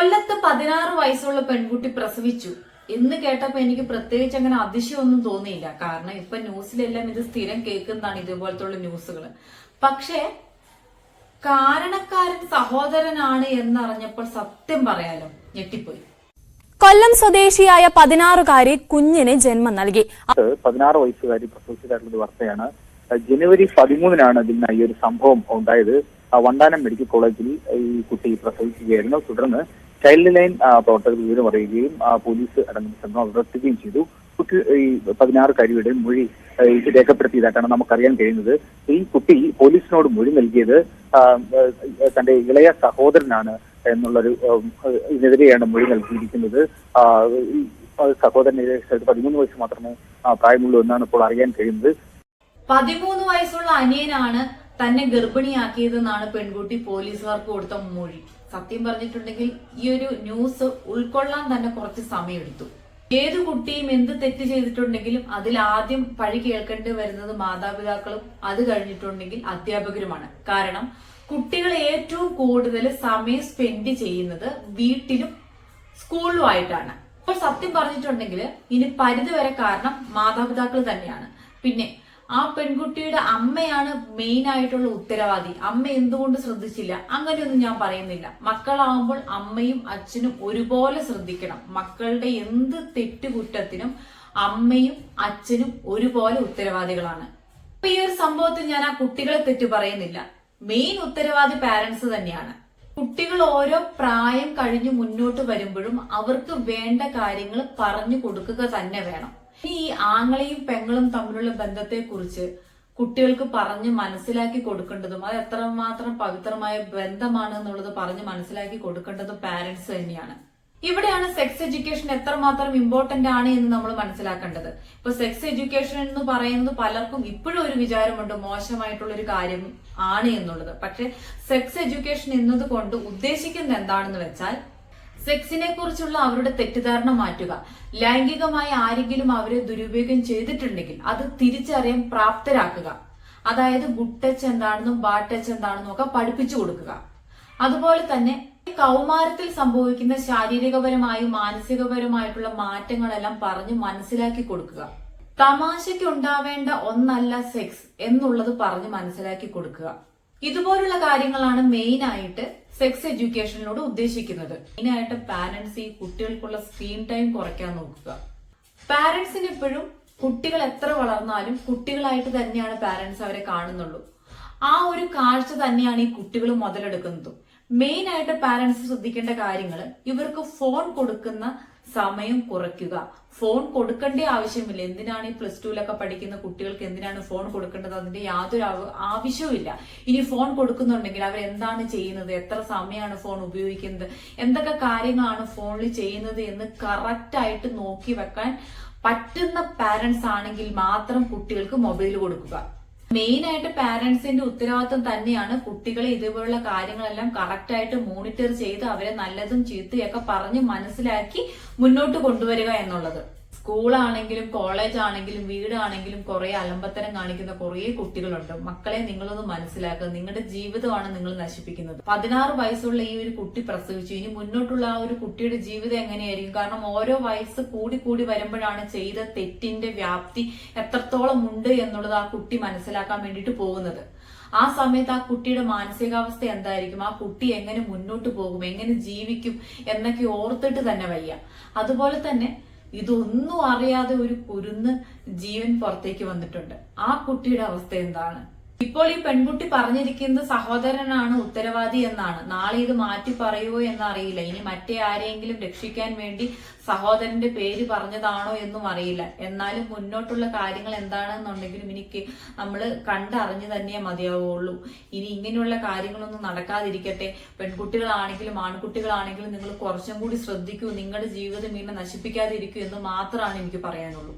കൊല്ലത്ത് പതിനാറ് വയസ്സുള്ള പെൺകുട്ടി പ്രസവിച്ചു. എന്ന് കേട്ടപ്പോ എനിക്ക് പ്രത്യേകിച്ച് അങ്ങനെ അതിശയമൊന്നും തോന്നിയില്ല. കാരണം ഇപ്പൊ ന്യൂസിലെല്ലാം ഇത് സ്ഥിരം കേൾക്കുന്നതാണ് ഇതുപോലത്തുള്ള ന്യൂസുകൾ പക്ഷേ കാരണക്കാരൻ സഹോദരനാണ് എന്നറിഞ്ഞപ്പോൾ സത്യം പറയാലോ ഞെട്ടിപ്പോയി. കൊല്ലം സ്വദേശിയായ പതിനാറുകാരി കുഞ്ഞിന് ജന്മം നൽകി. അത് പതിനാറ് വയസ്സുകാരി പ്രസവിച്ചതായിട്ടുള്ള ഒരു വാർത്തയാണ്. ജനുവരി പതിമൂന്നിനാണ് ഇതിന് ഈ ഒരു സംഭവം ഉണ്ടായത്. വണ്ടാനം മെഡിക്കൽ കോളേജിൽ ഈ കുട്ടി പ്രസവിക്കുകയായിരുന്നു. തുടർന്ന് ചൈൽഡ് ലൈൻ പ്രവർത്തകർ വിവരം അറിയുകയും പോലീസ് അടങ്ങുന്ന സംഘം അവിടെ എത്തുകയും ചെയ്തു. കുട്ടി ഈ പതിനാറ് കരുവിടെ മൊഴി രേഖപ്പെടുത്തിയതായിട്ടാണ് നമുക്കറിയാൻ കഴിയുന്നത്. ഈ കുട്ടി പോലീസിനോട് മൊഴി നൽകിയത് തന്റെ ഇളയ സഹോദരനാണ് എന്നുള്ളൊരു ഇതിനെതിരെയാണ് മൊഴി നൽകിയിരിക്കുന്നത്. സഹോദരൻ ഈ സഹോദരന് പതിമൂന്ന് വയസ്സ് മാത്രമേ പ്രായമുള്ളൂ എന്നാണ് ഇപ്പോൾ അറിയാൻ കഴിയുന്നത്. പതിമൂന്ന് വയസ്സുള്ള അനിയനാണ് തന്നെ ഗർഭിണിയാക്കിയതെന്നാണ് പെൺകുട്ടി പോലീസുകാർക്ക് കൊടുത്ത മൊഴി. സത്യം പറഞ്ഞിട്ടുണ്ടെങ്കിൽ ഈ ഒരു ന്യൂസ് ഉൾക്കൊള്ളാൻ തന്നെ കുറച്ച് സമയമെടുത്തു. ഏത് കുട്ടിയും എന്ത് തെറ്റ് ചെയ്തിട്ടുണ്ടെങ്കിലും അതിൽ ആദ്യം പഴി കേൾക്കേണ്ടി വരുന്നത് മാതാപിതാക്കളും അത് കഴിഞ്ഞിട്ടുണ്ടെങ്കിൽ അധ്യാപകരുമാണ്. കാരണം കുട്ടികൾ ഏറ്റവും കൂടുതൽ സമയം സ്പെൻഡ് ചെയ്യുന്നത് വീട്ടിലും സ്കൂളിലുമായിട്ടാണ് അപ്പോൾ സത്യം പറഞ്ഞിട്ടുണ്ടെങ്കിൽ ഇനി പരിധിവരെ കാരണം മാതാപിതാക്കൾ തന്നെയാണ്. പിന്നെ ആ പെൺകുട്ടിയുടെ അമ്മയാണ് മെയിൻ ആയിട്ടുള്ള ഉത്തരവാദി. അമ്മ എന്തുകൊണ്ട് ശ്രദ്ധിച്ചില്ല? അങ്ങനെയൊന്നും ഞാൻ പറയുന്നില്ല. മക്കളാവുമ്പോൾ അമ്മയും അച്ഛനും ഒരുപോലെ ശ്രദ്ധിക്കണം. മക്കളുടെ എന്ത് തെറ്റുകുറ്റത്തിനും അമ്മയും അച്ഛനും ഒരുപോലെ ഉത്തരവാദികളാണ്. അപ്പൊ ഈ ഒരു സംഭവത്തിൽ ഞാൻ ആ കുട്ടികളെ തെറ്റു പറയുന്നില്ല. മെയിൻ ഉത്തരവാദി പാരന്റ്സ് തന്നെയാണ്. കുട്ടികൾ ഓരോ പ്രായം കഴിഞ്ഞ് മുന്നോട്ട് വരുമ്പോഴും അവർക്ക് വേണ്ട കാര്യങ്ങൾ പറഞ്ഞു കൊടുക്കുക തന്നെ വേണം. ഈ ആങ്ങളെയും പെങ്ങളും തമ്മിലുള്ള ബന്ധത്തെ കുറിച്ച് കുട്ടികൾക്ക് പറഞ്ഞ് മനസ്സിലാക്കി കൊടുക്കേണ്ടതും അത് എത്രമാത്രം പവിത്രമായ ബന്ധമാണ് എന്നുള്ളത് പറഞ്ഞ് മനസ്സിലാക്കി കൊടുക്കേണ്ടതും പാരന്റ്സ് തന്നെയാണ്. ഇവിടെയാണ് സെക്സ് എഡ്യൂക്കേഷൻ എത്രമാത്രം ഇമ്പോർട്ടന്റ് ആണ് എന്ന് നമ്മൾ മനസ്സിലാക്കേണ്ടത്. ഇപ്പൊ സെക്സ് എഡ്യൂക്കേഷൻ എന്ന് പറയുന്നത് പലർക്കും ഇപ്പോഴും ഒരു വിചാരമുണ്ട് മോശമായിട്ടുള്ള ഒരു കാര്യം ആണ് എന്നുള്ളത്. പക്ഷെ സെക്സ് എഡ്യൂക്കേഷൻ എന്നത് കൊണ്ട് ഉദ്ദേശിക്കുന്നത് എന്താണെന്ന് വെച്ചാൽ സെക്സിനെ കുറിച്ചുള്ള അവരുടെ തെറ്റിദ്ധാരണ മാറ്റുക. ലൈംഗികമായി ആരെങ്കിലും അവരെ ദുരുപയോഗം ചെയ്തിട്ടുണ്ടെങ്കിൽ അത് തിരിച്ചറിയാൻ പ്രാപ്തരാക്കുക. അതായത് ഗുഡ് ടച്ച് എന്താണെന്നും ബാഡ് ടച്ച് എന്താണെന്നും ഒക്കെ പഠിപ്പിച്ചു കൊടുക്കുക. അതുപോലെ തന്നെ കൗമാരത്തിൽ സംഭവിക്കുന്ന ശാരീരികപരമായും മാനസികപരമായിട്ടുള്ള മാറ്റങ്ങളെല്ലാം പറഞ്ഞു മനസ്സിലാക്കി കൊടുക്കുക. തമാശയ്ക്ക് ഉണ്ടാവേണ്ട ഒന്നല്ല സെക്സ് എന്നുള്ളത് പറഞ്ഞു മനസ്സിലാക്കി കൊടുക്കുക. ഇതുപോലുള്ള കാര്യങ്ങളാണ് മെയിൻ ആയിട്ട് സെക്സ് എഡ്യൂക്കേഷനിലൂടെ ഉദ്ദേശിക്കുന്നത്. മെയിൻ ആയിട്ട് പാരന്റ്സ് ഈ കുട്ടികൾക്കുള്ള സ്ക്രീൻ ടൈം കുറയ്ക്കാൻ നോക്കുക. പാരന്റ്സിന് എപ്പോഴും കുട്ടികൾ എത്ര വളർന്നാലും കുട്ടികളായിട്ട് തന്നെയാണ് പാരന്റ്സ് അവരെ കാണുന്നുള്ളൂ. ആ ഒരു കാഴ്ച തന്നെയാണ് ഈ കുട്ടികൾ മുതലെടുക്കുന്നതും. മെയിൻ ആയിട്ട് പാരന്റ്സ് ശ്രദ്ധിക്കേണ്ട കാര്യങ്ങൾ ഇവർക്ക് ഫോൺ കൊടുക്കുന്ന സമയം കുറയ്ക്കുക. ഫോൺ കൊടുക്കേണ്ട ആവശ്യമില്ല. എന്തിനാണ് ഈ പ്ലസ് ടുവിലൊക്കെ പഠിക്കുന്ന കുട്ടികൾക്ക് എന്തിനാണ് ഫോൺ കൊടുക്കേണ്ടത്? അതിന്റെ യാതൊരു ആവ- ആവശ്യവുമില്ല ഇനി ഫോൺ കൊടുക്കുന്നുണ്ടെങ്കിൽ അവർ എന്താണ് ചെയ്യുന്നത്? എത്ര സമയമാണ് ഫോൺ ഉപയോഗിക്കുന്നത്? എന്തൊക്കെ കാര്യങ്ങളാണ് ഫോണിൽ ചെയ്യുന്നത് എന്ന് കറക്റ്റായിട്ട് നോക്കി വെക്കാൻ പറ്റുന്ന പാരന്റ്സ് ആണെങ്കിൽ മാത്രം കുട്ടികൾക്ക് മൊബൈൽ കൊടുക്കുക. മെയിൻ ആയിട്ട് പാരന്റ്സിന്റെ ഉത്തരവാദിത്വം തന്നെയാണ് കുട്ടികളെ ഇതുപോലുള്ള കാര്യങ്ങളെല്ലാം കറക്റ്റ് ആയിട്ട് മോണിറ്റർ ചെയ്ത് അവരെ നല്ലതും ചീത്തയൊക്കെ പറഞ്ഞ് മനസ്സിലാക്കി മുന്നോട്ട് കൊണ്ടുവരിക എന്നുള്ളത്. സ്കൂളാണെങ്കിലും കോളേജ് ആണെങ്കിലും വീടാണെങ്കിലും കുറെ അലമ്പത്തരം കാണിക്കുന്ന കുറെ കുട്ടികളുണ്ട്. മക്കളെ നിങ്ങളൊന്ന് മനസ്സിലാക്കുക നിങ്ങളുടെ ജീവിതമാണ് നിങ്ങൾ നശിപ്പിക്കുന്നത്. പതിനാറ് വയസ്സുള്ള ഈ ഒരു കുട്ടി പ്രസവിച്ചു. ഇനി മുന്നോട്ടുള്ള ആ ഒരു കുട്ടിയുടെ ജീവിതം എങ്ങനെയായിരിക്കും? കാരണം ഓരോ വയസ്സ് കൂടി കൂടി വരുമ്പോഴാണ് ചെയ്ത തെറ്റിന്റെ വ്യാപ്തി എത്രത്തോളം ഉണ്ട് എന്നുള്ളത് ആ കുട്ടി മനസ്സിലാക്കാൻ വേണ്ടിയിട്ട് പോകുന്നത്. ആ സമയത്ത് ആ കുട്ടിയുടെ മാനസികാവസ്ഥ എന്തായിരിക്കും? ആ കുട്ടി എങ്ങനെ മുന്നോട്ട് പോകും? എങ്ങനെ ജീവിക്കും? എന്നൊക്കെ ഓർത്തിട്ട് തന്നെ വയ്യ. അതുപോലെ തന്നെ ഇതൊന്നും അറിയാതെ ഒരു കുരുന്ന് ജീവൻ പുറത്തേക്ക് വന്നിട്ടുണ്ട്. ആ കുട്ടിയുടെ അവസ്ഥ എന്താണ്? ഇപ്പോൾ ഈ പെൺകുട്ടി പറഞ്ഞിരിക്കുന്നത് സഹോദരനാണ് ഉത്തരവാദി എന്നാണ്. നാളെ ഇത് മാറ്റി പറയുമോ എന്നറിയില്ല. ഇനി മറ്റേ ആരെയെങ്കിലും രക്ഷിക്കാൻ വേണ്ടി സഹോദരന്റെ പേര് പറഞ്ഞതാണോ എന്നും അറിയില്ല. എന്നാലും മുന്നോട്ടുള്ള കാര്യങ്ങൾ എന്താണെന്നുണ്ടെങ്കിലും എനിക്ക് നമ്മൾ കണ്ടറിഞ്ഞു തന്നെ മതിയാവുള്ളൂ. ഇനി ഇങ്ങനെയുള്ള കാര്യങ്ങളൊന്നും നടക്കാതിരിക്കട്ടെ. പെൺകുട്ടികളാണെങ്കിലും ആൺകുട്ടികളാണെങ്കിലും നിങ്ങൾ കുറച്ചും കൂടി ശ്രദ്ധിക്കൂ. നിങ്ങളുടെ ജീവിതം ഇങ്ങനെ നശിപ്പിക്കാതിരിക്കൂ എന്ന് മാത്രമാണ് എനിക്ക് പറയാനുള്ളൂ.